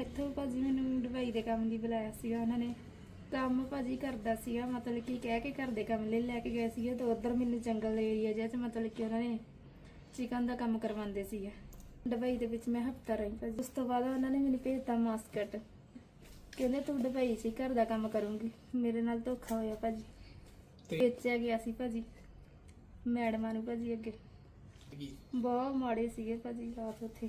ਇੱਥੋਂ ਭਾਜੀ ਮੈਨੂੰ ਦੁਬਈ ਦੇ ਕੰਮ ਲਈ ਬੁਲਾਇਆ ਸੀਗਾ ਉਹਨਾਂ ਨੇ। ਕੰਮ ਭਾਜੀ ਕਰਦਾ ਸੀਗਾ ਮਤਲਬ ਕਿ ਕਹਿ ਕੇ ਘਰ ਦੇ ਕੰਮ ਲਈ ਲੈ ਕੇ ਗਏ ਸੀਗੇ ਤੇ ਉਧਰ ਮੈਨੂੰ ਜੰਗਲ ਏਰੀਆ ਜਿਹਾ ਚ ਮਤਲਬ ਕਿ ਉਹਨਾਂ ਨੇ ਚਿਕਨ ਦਾ ਕੰਮ ਕਰਵਾਉਂਦੇ ਸੀਗੇ। ਦੁਬਈ ਦੇ ਵਿੱਚ ਮੈਂ ਹਫਤਾ ਰਹੀ ਭਾਜੀ। ਉਸ ਤੋਂ ਬਾਅਦ ਉਹਨਾਂ ਨੇ ਮੈਨੂੰ ਭੇਜਤਾ ਮਾਸਕਟ। ਕਹਿੰਦੇ ਤੂੰ 'ਚ ਹੀ ਘਰ ਦਾ ਕੰਮ ਕਰੂੰਗੀ। ਮੇਰੇ ਨਾਲ ਧੋਖਾ ਹੋਇਆ ਭਾਜੀ। ਵੇਚਿਆ ਗਿਆ ਸੀ ਭਾਜੀ। ਮੈਡਮਾਂ ਨੂੰ ਭਾਜੀ ਅੱਗੇ। ਬਹੁਤ ਮਾੜੇ ਸੀਗੇ ਭਾਜੀ ਰਾਤ ਉੱਥੇ।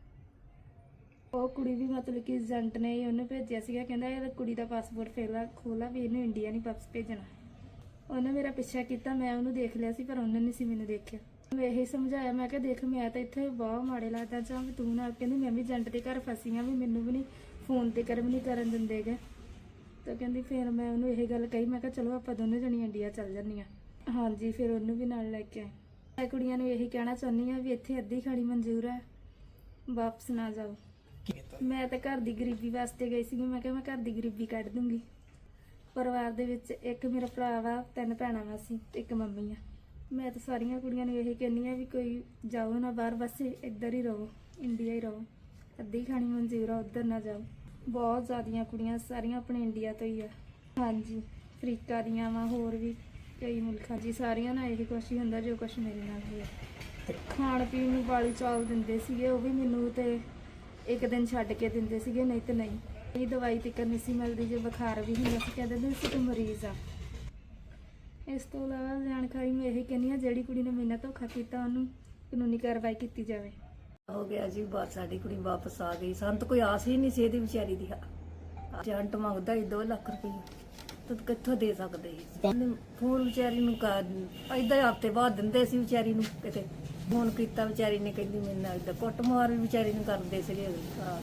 ਉਹ ਕੁੜੀ ਵੀ ਮਤਲਬ ਕਿ ਏਜੰਟ ਨੇ ਹੀ ਉਹਨੂੰ ਭੇਜਿਆ ਸੀਗਾ, ਕਹਿੰਦਾ ਇਹ ਕੁੜੀ ਦਾ ਪਾਸਪੋਰਟ ਫੇਲਾ ਖੋਲਾ ਵੀ ਇਹਨੂੰ ਇੰਡੀਆ ਨਹੀਂ ਵਾਪਸ ਭੇਜਣਾ। ਉਹਨੇ ਮੇਰਾ ਪਿੱਛਾ ਕੀਤਾ, ਮੈਂ ਉਹਨੂੰ ਦੇਖ ਲਿਆ ਸੀ, ਪਰ ਉਹਨੇ ਨਹੀਂ ਸੀ ਮੈਨੂੰ ਦੇਖਿਆ। ਮੈਂ ਇਹ ਸਮਝਾਇਆ, ਮੈਂ ਕਿਹਾ ਦੇਖ ਮੈਂ ਤਾਂ ਇੱਥੇ ਬਹੁਤ ਮਾੜੇ ਲੱਗਦਾ ਚਾਹ ਵੀ ਤੂੰ ਨਾ ਕਹਿੰਦੀ ਮੈਂ ਵੀ ਏਜੰਟ ਦੇ ਘਰ ਫਸੀ ਆ, ਵੀ ਮੈਨੂੰ ਵੀ ਨਹੀਂ, ਫੋਨ ਤੇ ਕਰ ਵੀ ਨਹੀਂ ਕਰਨ ਦਿੰਦੇਗੇ ਤਾਂ ਕਹਿੰਦੀ ਫਿਰ ਮੈਂ ਉਹਨੂੰ ਇਹ ਗੱਲ ਕਹੀ, ਮੈਂ ਕਿਹਾ ਚਲੋ ਆਪਾਂ ਦੋਨੋਂ ਜਣੀ ਇੰਡੀਆ ਚੱਲ ਜੰਨੀਆਂ ਹਾਂਜੀ, ਫਿਰ ਉਹਨੂੰ ਵੀ ਨਾਲ ਲੈ ਕੇ ਆਏ। ਮੈਂ ਕੁੜੀਆਂ ਨੂੰ ਇਹੀ ਕਹਿਣਾ ਚਾਹੁੰਦੀ ਆ ਵੀ ਇੱਥੇ ਅੱਧੀ ਖਾਣੀ ਮਨਜ਼ੂਰ ਹੈ ਵਾਪਸ ਨਾ ਜਾਓ। ਮੈਂ ਤਾਂ ਘਰ ਦੀ ਗਰੀਬੀ ਵਾਸਤੇ ਗਈ ਸੀ ਮੈਂ ਕਿਹਾ ਮੈਂ ਘਰ ਦੀ ਗਰੀਬੀ ਕੱਢ ਦੂੰਗੀ। ਪਰਿਵਾਰ ਦੇ ਵਿੱਚ ਇੱਕ ਮੇਰਾ ਭਰਾ ਵਾ, ਤਿੰਨ ਭੈਣਾਂ ਵਾ ਸੀ ਤੇ ਇੱਕ ਮੰਮੀ ਆ। ਮੈਂ ਤਾਂ ਸਾਰੀਆਂ ਕੁੜੀਆਂ ਨੂੰ ਇਹੀ ਕਹਿੰਦੀ ਆ ਵੀ ਕੋਈ ਜਾਓ ਨਾ ਬਾਹਰ, ਬਸ ਇੱਧਰ ਹੀ ਰਹੋ, ਇੰਡੀਆ ਹੀ ਰਹੋ। ਅੱਧੀ ਖਾਣੀ ਮਨਜ਼ੂਰ ਆ, ਉੱਧਰ ਨਾ ਜਾਓ। ਬਹੁਤ ਜ਼ਿਆਦੀਆਂ ਕੁੜੀਆਂ, ਸਾਰੀਆਂ ਆਪਣੇ ਇੰਡੀਆ ਤੋਂ ਹੀ ਆ। ਹਾਂਜੀ, ਅਫਰੀਕਾ ਦੀਆਂ ਵਾ, ਹੋਰ ਵੀ ਕਈ ਮੁਲਕਾਂ ਜੀ, ਸਾਰੀਆਂ ਨਾਲ ਇਹੀ ਕੁਛ ਹੀ ਹੁੰਦਾ ਜੋ ਕੁਛ ਮੇਰੇ ਨਾਲ ਹੋਇਆ। ਖਾਣ ਪੀਣ ਨੂੰ ਵਾਲੀ ਚਾਲ ਦਿੰਦੇ ਸੀਗੇ, ਉਹ ਵੀ ਮੈਨੂੰ ਤੇ ਇੱਕ ਦਿਨ ਛੱਡ ਕੇ ਦਿੰਦੇ ਸੀਗੇ, ਨਹੀਂ ਤੇ ਨਹੀਂ। ਇਹ ਦਵਾਈ ਤੇ ਕਰਨੀ ਸੀ ਮਿਲਦੀ ਜੇ ਬੁਖਾਰ ਵੀ ਹੁੰਦਾ ਸੀ, ਕਹਿੰਦੇ ਸੀ ਤੂੰ ਮਰੀਜ਼ ਆ। ਇਸ ਤੋਂ ਇਲਾਵਾ ਜਾਣਕਾਰੀ ਮੈਂ ਇਹ ਕਹਿੰਦੀ ਆ ਜਿਹੜੀ ਕੁੜੀ ਨੇ ਮੇਰੇ ਧੋਖਾ ਕੀਤਾ, ਉਹਨੂੰ ਕਾਨੂੰਨੀ ਕਾਰਵਾਈ ਕੀਤੀ ਜਾਵੇ। ਹੋ ਗਿਆ ਜੀ ਬਾਤ ਸਾਡੀ ਕੁੜੀ ਵਾਪਸ ਆ ਗਈ। ਸਾਨੂੰ ਤਾਂ ਕੋਈ ਆਸ ਹੀ ਨਹੀਂ ਸੀ ਇਹਦੀ ਵਿਚਾਰੀ ਦੀ। ਏਜੰਟ ਮੰਗਦਾ ਹੀ 2 ਲੱਖ ਰੁਪਏ ਤੂੰ ਕਿੱਥੋਂ ਦੇ ਸਕਦੇ ਸੀ? ਫੋਨ ਵਿਚਾਰੀ ਨੂੰ ਕਰ, ਏਦਾਂ ਹਫ਼ਤੇ ਬਾਅਦ ਦਿੰਦੇ ਸੀ ਵਿਚਾਰੀ ਨੂੰ ਕਿਤੇ। ਫੋਨ ਕੀਤਾ ਵਿਚਾਰੀ ਨੇ ਕਹਿੰਦੀ ਮੇਰੇ ਨਾਲ ਏਦਾਂ ਕੁੱਟ ਮਾਰ ਵੀ ਵਿਚਾਰੀ ਨੂੰ ਕਰਦੇ ਸੀਗੇ। ਹਾਂ।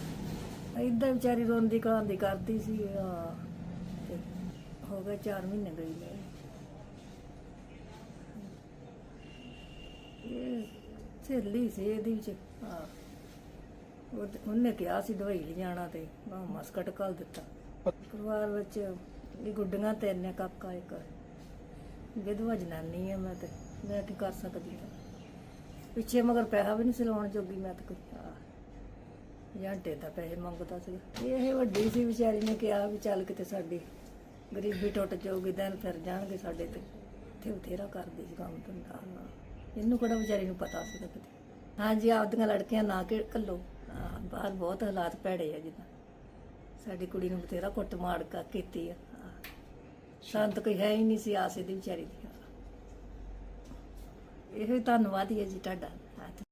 ਏਦਾਂ ਵਿਚਾਰੀ ਰੋਂਦੀ ਕਹਾਂਦੀ ਕਰਦੀ ਸੀ, ਹਾਂ। ਤੇ ਹੋ ਗਏ 4 ਮਹੀਨੇ ਗਈ ਨੇ ਇਹ ਸਹੇਲੀ ਸੀ ਇਹਦੀ ਵਿੱਚ, ਹਾਂ। ਉਹਨੇ ਕਿਹਾ ਸੀ ਦਵਾਈ ਲੈ ਜਾਣਾ ਤੇ ਮੈਂ ਮਸਕਟ ਕੱਲ ਦਿੱਤਾ। ਪਰਿਵਾਰ ਵਿੱਚ ਇਹ ਗੁੱਡੀਆਂ ਤੇ ਨੇ, ਕਾਕਾ ਇੱਕ। ਵਿਧਵਾ ਜਨਾਨੀ ਆ ਮੈਂ ਤੇ। ਮੈਂ ਕੀ ਕਰ ਸਕਦੀ ਹਾਂ? ਪਿੱਛੇ ਮਗਰ ਪੈਸਾ ਵੀ ਨਹੀਂ ਸੀ ਲਾਉਣ ਜੋਗੀ ਮੈਂ ਤਾਂ ਕੋਈ ਜਾਂਟੇ ਦਾ ਪੈਸੇ ਮੰਗਦਾ ਸੀ। ਇਹ ਵੱਡੀ ਸੀ ਵਿਚਾਰੀ ਨੇ ਕਿਹਾ ਵੀ ਚੱਲ ਕਿਤੇ ਸਾਡੀ ਗਰੀਬੀ ਟੁੱਟ ਜਾਊਗੀ ਦਿਨ ਫਿਰ ਜਾਣਗੇ ਸਾਡੇ ਤੇ। ਤੇ ਬਥੇਰਾ ਕਰਦੀ ਸੀ ਕੰਮ ਧੰਦਾ ਇਹਨੂੰ ਕਿਹੜਾ ਵਿਚਾਰੀ ਨੂੰ ਪਤਾ ਸੀ ਕਿਤੇ। ਹਾਂਜੀ ਆਪਦੀਆਂ ਲੜਕੀਆਂ ਨਾ ਕਿ ਕੱਲੋ। ਹਾਂ, ਬਾਹਰ ਬਹੁਤ ਹਾਲਾਤ ਭੈੜੇ ਆ ਜਿੱਦਾਂ। ਸਾਡੀ ਕੁੜੀ ਨੂੰ ਬਥੇਰਾ ਕੁੱਟ ਮਾਰ ਕਾ ਕੀਤੀ ਆ। ਸ਼ਾਂਤ ਕੋਈ ਹੈ ਹੀ ਨਹੀਂ ਸੀ ਆਸੇ ਦੀ ਵਿਚਾਰੀ ਦੀ। ਇਹੋ ਹੀ ਧੰਨਵਾਦ ਹੀ ਹੈ ਜੀ ਤੁਹਾਡਾ।